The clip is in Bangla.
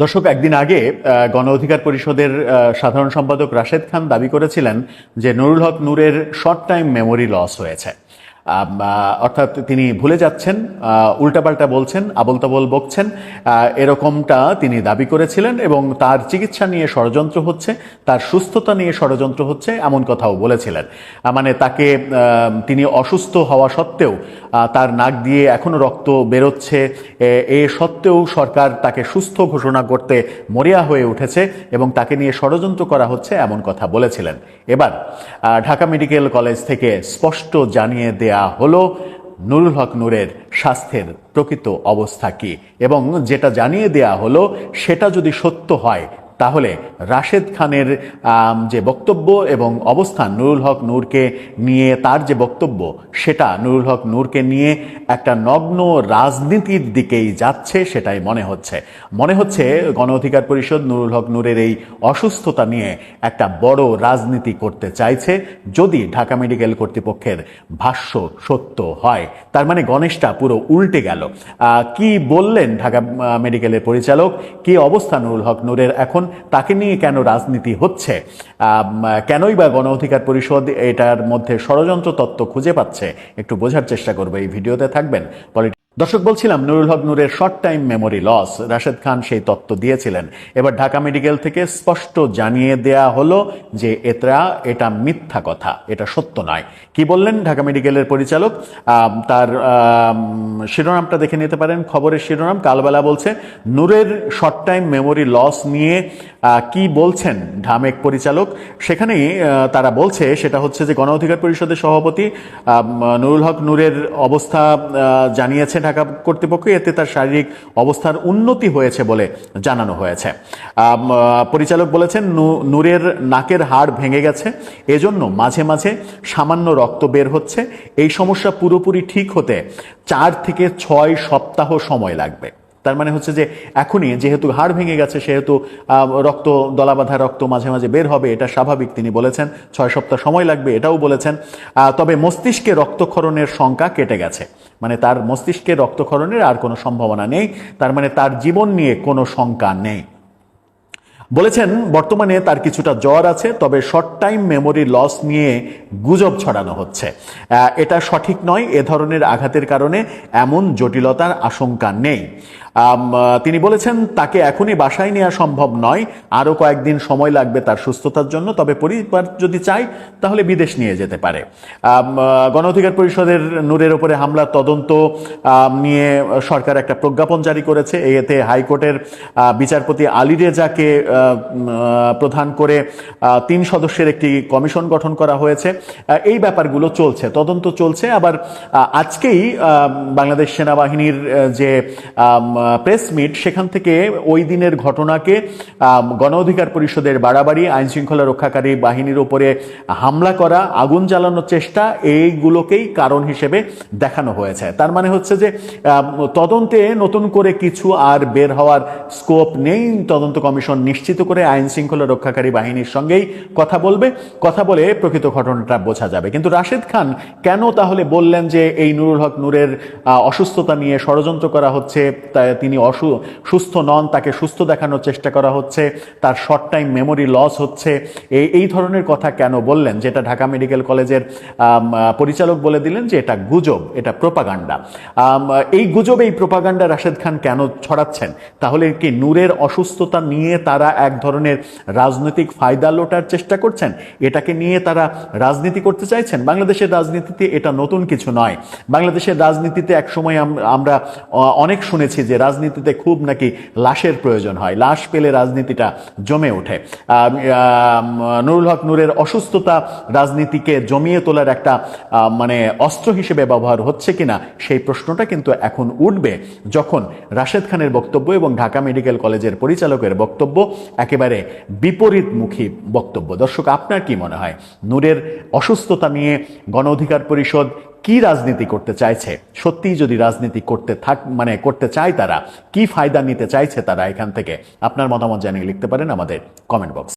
দর্শক, একদিন আগে গণ অধিকার পরিষদের সাধারণ সম্পাদক রাশেদ খান দাবি করেছিলেন যে নুরুল হক নূরের শর্ট টাইম মেমোরি লস হয়েছে। অর্থাৎ তিনি ভুলে যাচ্ছেন উল্টাপাল্টা বলছেন আবল তাবল বকছেন এরকমটা তিনি দাবি করেছিলেন এবং তার চিকিৎসা নিয়ে ষড়যন্ত্র হচ্ছে, তার সুস্থতা নিয়ে ষড়যন্ত্র হচ্ছে এমন কথাও বলেছিলেন। মানে তাকে তিনি অসুস্থ হওয়া সত্ত্বেও তার নাক দিয়ে এখনও রক্ত বেরোচ্ছে, এ সত্ত্বেও সরকার তাকে সুস্থ ঘোষণা করতে মরিয়া হয়ে উঠেছে এবং তাকে নিয়ে ষড়যন্ত্র করা হচ্ছে এমন কথা বলেছিলেন। এবার ঢাকা মেডিকেল কলেজ থেকে স্পষ্ট জানিয়ে দেয়া হলো নুরুল হক নূরের স্বাস্থ্যের প্রকৃত অবস্থা কি? এবং যেটা জানিয়ে দেয়া হলো, সেটা যদি সত্য হয় তাহলে রাশেদ খানের যে বক্তব্য এবং অবস্থান নুরুল হক নূরকে নিয়ে তার যে বক্তব্য, সেটা নুরুল হক নূরকে নিয়ে একটা নগ্ন রাজনীতির দিকেই যাচ্ছে সেটাই মনে হচ্ছে। মনে হচ্ছে গণ অধিকার পরিষদ নুরুল হক নূরের এই অসুস্থতা নিয়ে একটা বড় রাজনীতি করতে চাইছে, যদি ঢাকা মেডিকেল কর্তৃপক্ষের ভাষ্য সত্য হয়। তার মানে গণেশটা পুরো উল্টে গেল। কি বললেন ঢাকা মেডিকেলের পরিচালক? কি অবস্থা নুরুল হক নূরের এখন? তাকে নিয়ে কেন রাজনীতি হচ্ছে? কেনই বা গণ অধিকার পরিষদ এটার মধ্যে ষড়যন্ত্র তত্ত্ব খুঁজে পাচ্ছে? একটু বোঝার চেষ্টা করবে। এই ভিডিওতে থাকবেন পলিটি দর্শক বলছিলাম নুরুল হক নূরের short time memory loss Rashed Khan সেই তত্ত্ব দিয়েছিলেন। এবার ঢাকা মেডিকেল থেকে স্পষ্ট জানিয়ে দেয়া হলো যে এটা এটা মিথ্যা কথা এটা সত্য নয়। কি বললেন ঢাকা মেডিকেলের পরিচালক? তার শিরোনামটা দেখে নিতে পারেন। খবরের শিরোনাম কালবেলা বলছে নূরের শর্ট টাইম মেমোরি লস নিয়ে কি বলছেন ঢামেক পরিচালক? সেখানেই তারা বলছে সেটা হচ্ছে যে গণ অধিকার পরিষদের সভাপতি নুরুল হক নূরের অবস্থা আহ, জানিয়েছে ঢাকা কর্তৃপক্ষ, এতে তার শারীরিক অবস্থার উন্নতি হয়েছে বলে জানানো হয়েছে। পরিচালক বলেছেন নূরের নাকের হাড় ভেঙে গেছে, এজন্য মাঝে মাঝে সামান্য রক্ত বের হচ্ছে। এই সমস্যা পুরোপুরি ঠিক হতে চার থেকে ছয় সপ্তাহ সময় লাগবে। তার মানে হচ্ছে যে এখনই, যেহেতু হাড় ভেঙে গেছে, সেহেতু রক্ত, দলাবাঁধা রক্ত মাঝে মাঝে বের হবে, এটা স্বাভাবিক, তিনি বলেছেন। ছয় সপ্তাহ সময় লাগবে, এটাও বলেছেন। তবে মস্তিষ্কে রক্তক্ষরণের শঙ্কা কেটে গেছে। মানে তার মস্তিষ্কে রক্তক্ষরণের আর কোনো সম্ভাবনা নেই, তার মানে তার জীবন নিয়ে কোনো শঙ্কা নেই। বলেছেন, বর্তমানে তার কিছুটা জ্বর আছে, তবে শর্ট টাইম মেমোরি লস নিয়ে গুজব ছড়ানো হচ্ছে। এটা সঠিক নয়, এ ধরনের আঘাতের কারণে এমন জটিলতার আশঙ্কা নেই। তিনি বলেছেন তাকে এখনই বাসায় নেওয়া সম্ভব নয়। আরও কয়েকদিন সময় লাগবে তার সুস্থতার জন্য তবে পরিবার যদি চায় তাহলে বিদেশ নিয়ে যেতে পারে। আম, আহ, গণ অধিকার পরিষদের নূরের ওপরে হামলা তদন্ত নিয়ে সরকার একটা প্রজ্ঞাপন জারি করেছে। এতে হাইকোর্টের বিচারপতি আলী রেজাকে প্রধান করে তিন সদস্যের একটি কমিশন গঠন করা হয়েছে। এই ব্যাপারগুলো চলছে তদন্ত চলছে। আবার আজকেই বাংলাদেশ সেনাবাহিনীর যে প্রেস মিট সেখান থেকে ওই দিনের ঘটনাকে গণ অধিকার পরিষদের বাড়াবাড়ি, আইন শৃঙ্খলা রক্ষাকারী বাহিনীর উপরে হামলা করা, আগুন জ্বালানোর চেষ্টা, এইগুলোকেই কারণ হিসেবে দেখানো হয়েছে। তার মানে হচ্ছে যে তদন্তে নতুন করে কিছু আর বের হওয়ার স্কোপ নেই। তদন্ত কমিশন নিশ্চিত করে আইন শৃঙ্খলা রক্ষাকারী বাহিনীর সঙ্গেই কথা বলবে। কথা বলে প্রকৃত ঘটনাটা বোঝা যাবে। কিন্তু রাশেদ খান কেন তাহলে বললেন যে এই নুরুল হক নূরের অসুস্থতা নিয়ে ষড়যন্ত্র করা হচ্ছে, তা তিনি অসু, সুস্থ নন, তাকে সুস্থ দেখানোর চেষ্টা করা হচ্ছে, তার শর্ট টাইম মেমোরি লস হচ্ছে। এই এই ধরনের কথা কেন বললেন? যেটা ঢাকা মেডিকেল কলেজের পরিচালক বলে দিলেন যে এটা গুজব, এটা প্রোপাগান্ডা এই গুজব, এই প্রোপাগান্ডা রাশেদ খান কেন ছড়াচ্ছেন? তাহলে কি নূরের অসুস্থতা নিয়ে তারা এক ধরনের রাজনৈতিক ফায়দা লোটার চেষ্টা করছেন? এটাকে নিয়ে তারা রাজনীতি করতে চাইছেন? বাংলাদেশের রাজনীতিতে এটা নতুন কিছু নয়। বাংলাদেশের রাজনীতিতে একসময় আম- আমরা অনেক শুনেছি যে রাজনীতিতে খুব নাকি লাশের প্রয়োজন হয়। লাশ পেলে রাজনীতিটা জমে ওঠে। নুরুল হক নূরের অসুস্থতা রাজনীতিকে জমিয়ে তোলার একটা মানে অস্ত্র হিসেবে ব্যবহার হচ্ছে কিনা সেই প্রশ্নটা কিন্তু এখন উঠবে যখন রাশেদ খানের বক্তব্য এবং ঢাকা মেডিকেল কলেজের পরিচালকের বক্তব্য একেবারে বিপরীতমুখী বক্তব্য। দর্শক, আপনার কি মনে হয়? নূরের অসুস্থতা নিয়ে গণ অধিকার পরিষদ কি রাজনীতি করতে চাইছে? সত্যিই যদি রাজনীতি করতে থাক মানে করতে চায় তারা, কি ফায়দা নিতে চাইছে তারা এখান থেকে? আপনার মতামত জানিয়ে লিখতে পারেন আমাদের কমেন্ট বক্স